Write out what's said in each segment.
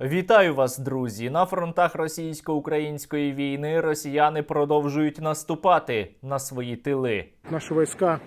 Вітаю вас, друзі! На фронтах російсько-української війни росіяни продовжують наступати на свої тили. Наши войска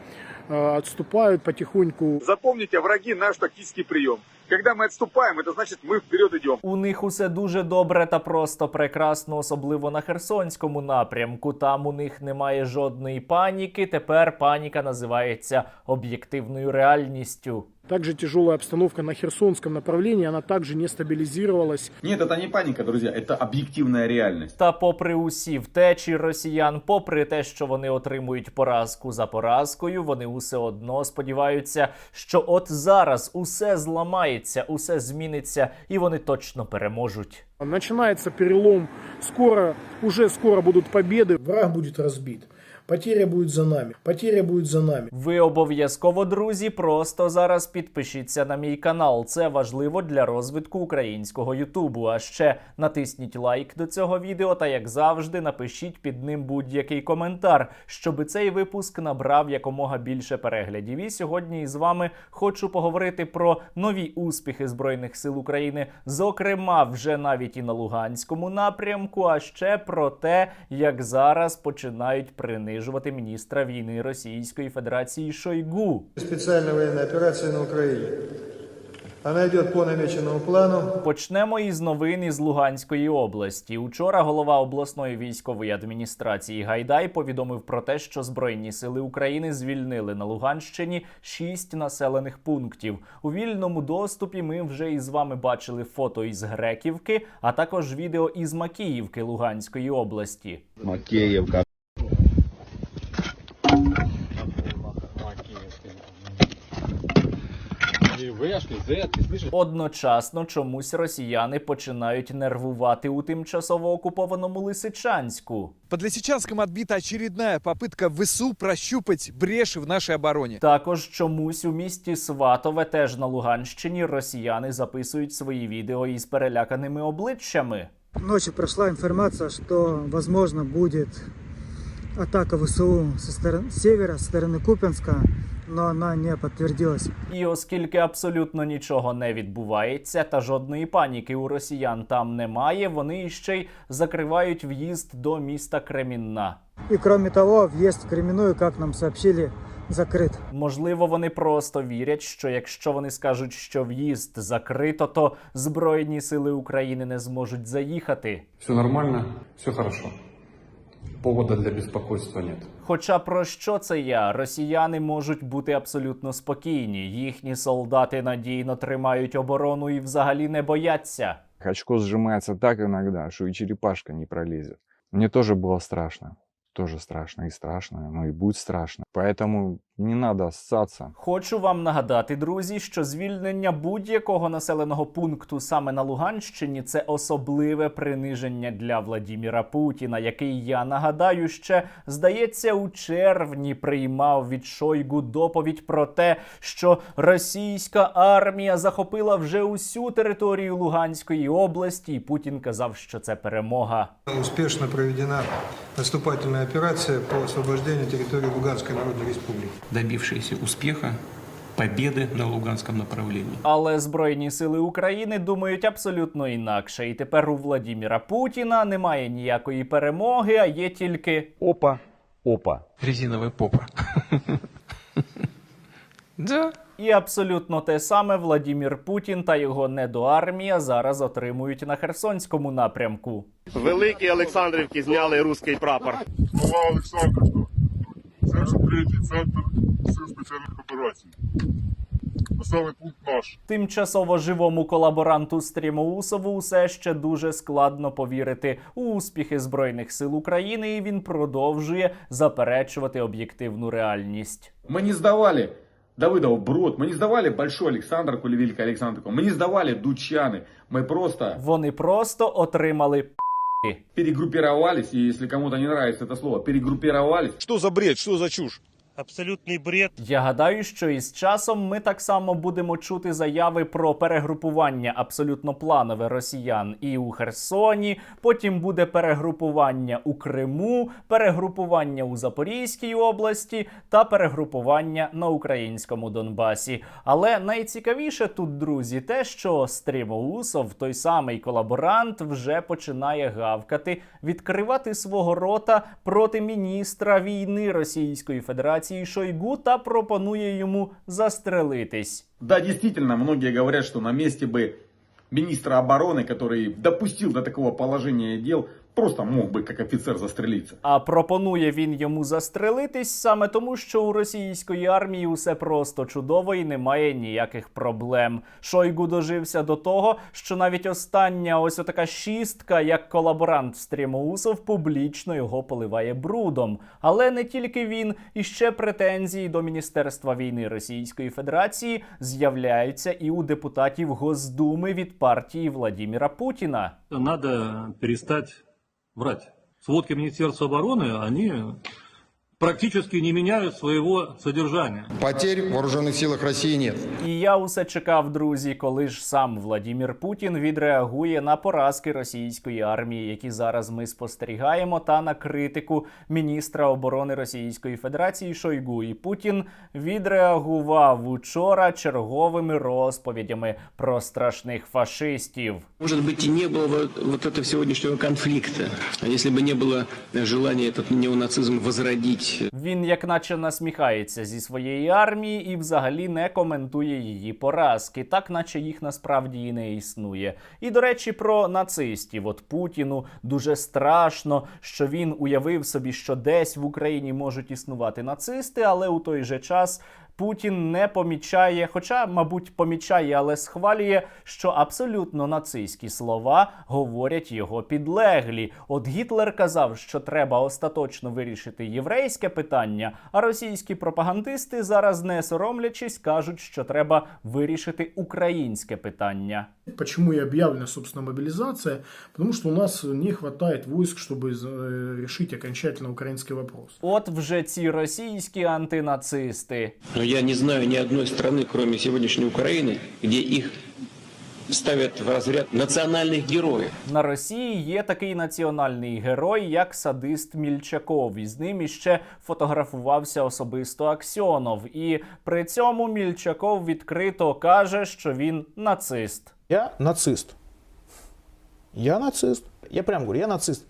э, отступают потихоньку. Запомните, враги наш тактический прием. Когда мы отступаем, это значит мы вперед идем. У них усе дуже добре та просто прекрасно, особливо на Херсонському напрямку. Там у них немає жодної паніки. Тепер паніка називається об'єктивною реальністю. Также тяжелая обстановка на Херсонском направлении, она также не стабилизировалась. Нет, это не паника, друзья, это объективная реальность. Та попри усі втечі росіян, попри те, що вони отримують поразку за поразкою, вони усе одно сподіваються, що от зараз усе зламається, усе зміниться, і вони точно переможуть. Начинается перелом. Скоро, уже скоро будут победы. Враг будет разбит. Потеря будет за нами. Потеря будет за нами. Ви обов'язково, друзі, просто зараз підпишіться на мій канал. Це важливо для розвитку українського Ютубу. А ще натисніть лайк до цього відео та, як завжди, напишіть під ним будь-який коментар, щоб цей випуск набрав якомога більше переглядів. І сьогодні із вами хочу поговорити про нові успіхи Збройних сил України, зокрема, вже навіть і на Луганському напрямку, а ще про те, як зараз починають принижувати міністра війни Російської Федерації Шойгу. Специальная военная операция на Украине. Она идет по намеченному плану. Почнемо із новин із Луганської області. Учора голова обласної військової адміністрації Гайдай повідомив про те, що Збройні сили України звільнили на Луганщині шість населених пунктів. У вільному доступі ми вже із вами бачили фото із Греківки, а також відео із Макіївки Луганської області. Макеевка. Одночасно чомусь росіяни починають нервувати у тимчасово окупованому Лисичанську. Под Лисичанском отбита очередная попытка ВСУ прощупать бреши в нашей обороне. Також чомусь у місті Сватове, теж на Луганщині, росіяни записують свої відео із переляканими обличчями. Ночью прошла информация, что, возможно, будет атака ВСУ со стороны севера, со стороны Купенска, но она не подтвердилась. І оскільки абсолютно нічого не відбувається, та жодної паніки у росіян там немає, вони ще й закривають в'їзд до міста Кремінна. И кроме того, въезд в Кременную, как нам сообщили, закрыт. Можливо, вони просто вірять, що якщо вони скажуть, що в'їзд закрито, то Збройні сили України не зможуть заїхати. Все нормально, все хорошо. Повода для беспокойства нет. Хоча про що це я? Росіяни можуть бути абсолютно спокійні. Їхні солдати надійно тримають оборону і взагалі не бояться. Очко сжимается так иногда, что и черепашка не пролезет. Мне тоже было страшно. Тоже страшно и страшно, но и будет страшно. Поэтому не надо ссаться. Хочу вам нагадати, друзі, що звільнення будь-якого населеного пункту саме на Луганщині це особливе приниження для Владіміра Путіна, який я нагадаю, ще здається у червні приймав від Шойгу доповідь про те, що російська армія захопила вже усю територію Луганської області, і Путін казав, що це перемога. Успешно проведена наступательная операция по освобождению территории Луганской Народной Республики. добившиеся успеха, победы на Луганском направлении. Але Збройні сили України думають абсолютно інакше. І тепер у Владіміра Путіна немає ніякої перемоги, а є тільки Опа, опа. Резиновая попа. Да. І абсолютно те саме Владімір Путін та його недоармія зараз отримують на Херсонському напрямку. Великий Олександрівки зняли руський прапор. Нова Олександрівка. Це вже третій центр сил спеціальних операцій. Населений пункт наш. Тимчасово живому колаборанту Стрімоусову усе ще дуже складно повірити у успіхи збройних сил України, і він продовжує заперечувати об'єктивну реальність. Мы не сдавали Давыдов Брод, мы не сдавали Большой Александровку или Великой Александровку, мы не сдавали Дучаны, мы просто Вони просто отримали п***ки. перегруппировались, и если кому-то не нравится это слово, перегруппировались. Что за бред, что за чушь? Абсолютный бред. Я гадаю, що із часом ми так само будемо чути заяви про перегрупування абсолютно планове росіян і у Херсоні. Потім буде перегрупування у Криму, перегрупування у Запорізькій області та перегрупування на українському Донбасі. Але найцікавіше тут, друзі, те, що Стрімоусов, той самий колаборант, вже починає гавкати, відкривати свого рота проти міністра війни Російської Федерації Шойгу та пропонує йому застрелитись. Да, действительно, многие говорят, что на месте бы министра обороны, который допустил до такого положения дел, просто мог бы как офицер застрелиться. А пропонує він йому застрелитись саме тому, що у російської армії усе просто чудово і немає ніяких проблем. Шойгу дожився до того, що навіть остання ось отака шістка, як колаборант Стрімоусов, публічно його поливає брудом. Але не тільки він, і ще претензії до Міністерства війни Російської Федерації з'являються і у депутатів Госдуми від партії Владіміра Путіна. Надо перестать врать. Сводки Министерства обороны, они практически не меняют своего содержания. Потерь в вооруженных силах России нет. І я усе чекав, друзі, коли ж сам Владімір Путін відреагує на поразки російської армії, які зараз ми спостерігаємо, та на критику міністра оборони Російської Федерації Шойгу. І Путін відреагував учора черговими розповідями про страшних фашистів. Может быть, и не было вот, вот этого сегодняшнего конфликта, если бы не было желания этот неонацизм возродить. він, як наче насміхається зі своєї армії і взагалі не коментує її поразки, так наче їх насправді і не існує. І до речі, про нацистів. От Путіну дуже страшно, що він уявив собі, що десь в Україні можуть існувати нацисти, але у той же час. Путін не помічає, хоча, мабуть, помічає, але схвалює, що абсолютно нацистські слова говорять його підлеглі. От Гітлер казав, що треба остаточно вирішити єврейське питання, а російські пропагандисти зараз, не соромлячись, кажуть, що треба вирішити українське питання. Почему и объявлена, собственно, мобилизация? Потому что у нас не хватает войск, чтобы э, решить окончательно украинский вопрос. От вже ці російські антинацисти. Но я не знаю ни одной страны, кроме сегодняшней Украины, где их ставят в разряд национальных героев. На Росії є такий національний герой, як садист Мільчаков. І з ним іще фотографувався особисто Аксьонов. І при цьому Мільчаков відкрито каже, що він нацист. Я нацист. Я нацист. Я прям говорю, я нацист.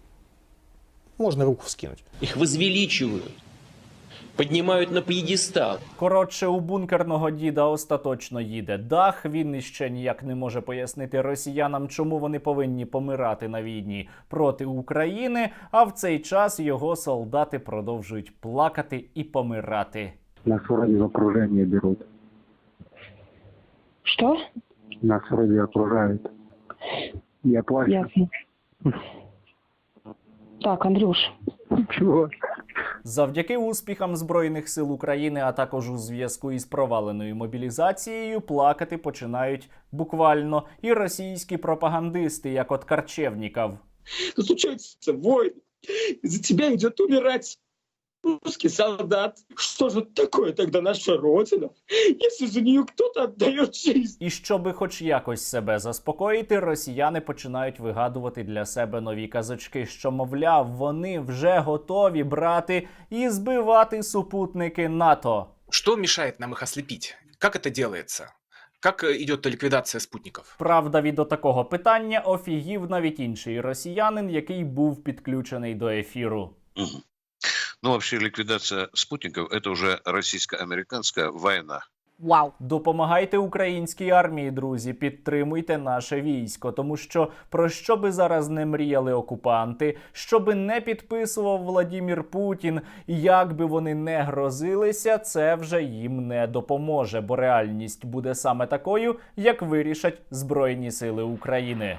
Можно руку вскинуть. Их возвеличивают, поднимают на пьедестал. Коротше, у бункерного діда остаточно їде дах. Він іще ніяк не може пояснити росіянам, чому вони повинні помирати на війні проти України. А в цей час його солдати продовжують плакати і помирати. Нас вроде в окружение берут. Что? Нас вроде окружают. Я плачу. Ясно. Так, Андрюш, Чего? Завдяки успіхам Збройних сил України, а також у зв'язку із проваленою мобілізацією, плакати починають буквально і російські пропагандисти, як от Карчевніков. Случається войн. За тебе йде умирать русский солдат. Что же такое тогда наша Родина, если за нее кто-то отдает жизнь? І щоби хоч якось себе заспокоїти, росіяни починають вигадувати для себе нові казочки, що, мовляв, вони вже готові брати і збивати супутники НАТО. Что мешает нам их ослепить? Как это делается? Как э, идет ликвидация спутников? Правда, від такого питання офігів навіть інший росіянин, який був підключений до ефіру. Ну, вообще, ликвидация спутников – это уже российско-американская война. вау. Допомагайте українській армії, друзі, підтримуйте наше військо, тому що про що би зараз не мріяли окупанти, що би не підписував Владімір Путін, як би вони не грозилися, це вже їм не допоможе, бо реальність буде саме такою, як вирішать Збройні Сили України.